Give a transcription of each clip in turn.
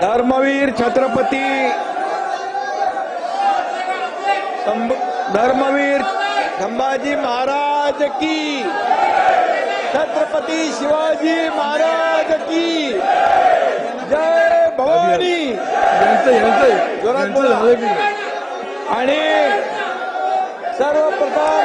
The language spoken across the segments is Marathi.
धर्मवीर छत्रपती धर्मवीर संभाजी महाराज की. छत्रपती शिवाजी महाराज की. जय भवानी? आणि सर्वप्रथम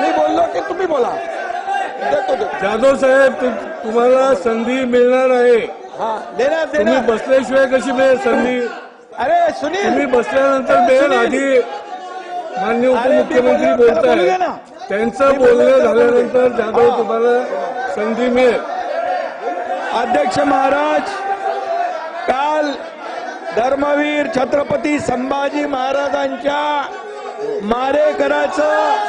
मी बोललो की तुम्ही बोला. देतो देतो. जाधव साहेब तुम्हाला संधी मिळणार आहे. हा देणार तुम्ही देणार बसल्याशिवाय कशी मिळेल संधी? अरे सुनील. तुम्ही बसल्यानंतर मिळेल आधी. मान्य उपमुख्यमंत्री बोललो, त्याला बोलू दे. त्यांचं मी बोलणं. झाल्यानंतर जाधव. तुम्हाला संधी मिळेल. अध्यक्ष महाराज काल धर्मवीर छत्रपती संभाजी महाराजांच्या मारेकराचं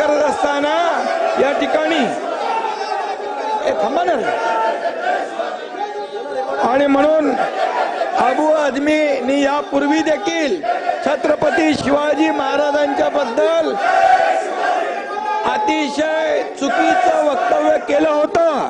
करत असताना या ठिकाणी थांबा ना. आणि म्हणून अबू आझमीनी यापूर्वी देखील छत्रपती शिवाजी महाराजांच्या बद्दल अतिशय चुकीचं वक्तव्य केलं होतं.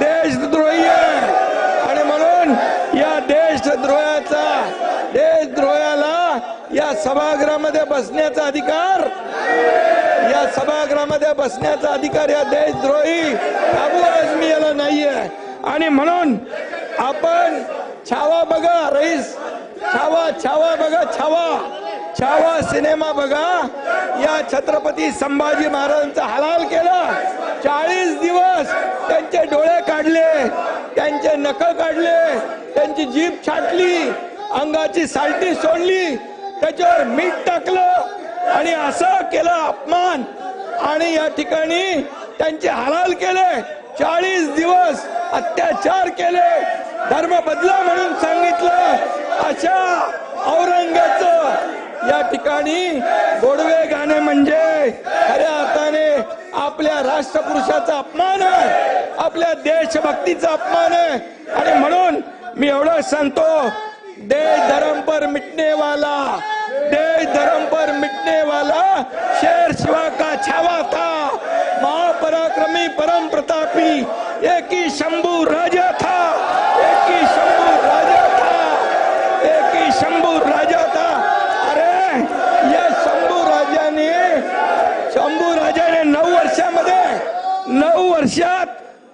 देशद्रोही आहे आणि म्हणून या देशद्रोहाचा देशद्रोहाला या सभागृहामध्ये बसण्याचा अधिकार या सभागृहामध्ये बसण्याचा अधिकार या देशद्रोही अबू आझमी याला नाहीये. आणि म्हणून आपण छावा बघा रईस छावा छावा बघा छावा. छावा सिनेमा बघा. या छत्रपती संभाजी महाराजांचा हलाल केला. चाळीस दिवस त्यांचे डोळे काढले. त्यांचे नख काढले. त्यांची जीभ छाटली. अंगाची सालटी सोडली. त्याच्यावर मीठ टाकलं. आणि असं केलं अपमान. आणि या ठिकाणी त्यांचे हलाल केले. चाळीस दिवस अत्याचार केले. धर्म बदला म्हणून सांगितलं. अशा औरंगाचं या ठिकाणी गोडवे गाणे म्हणजे खऱ्या अर्थाने आपल्या राष्ट्रपुरुषाचा अपमान आहे आपल्या देशभक्तीचा अपमान आहे. आणि म्हणून मी एवढं सांगतो देश धर्म पर मिटने वाला देश धर्म पर मिटने वाला शेर शिवा का छावा था महापराक्रमी परम प्रतापी एक ही शंभू राजा था एक ही शंभू राजा था एक ही शंभू राजा था अरे या शंभू राजाने शंभू राजाने नऊ वर्षामध्ये नऊ वर्षात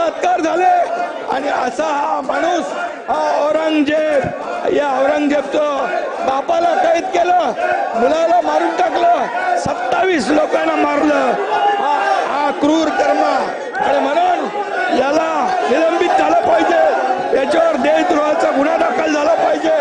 आणि असा हा माणूस हा औरंगजेब या औरंगजेबचं बापाला कैद केलं मुलाला मारून टाकलं सत्तावीस लोकांना मारलं. हा हा क्रूर कर्म. आणि म्हणून याला निलंबित झालं पाहिजे. याच्यावर देशद्रोहाचा गुन्हा दाखल झाला पाहिजे.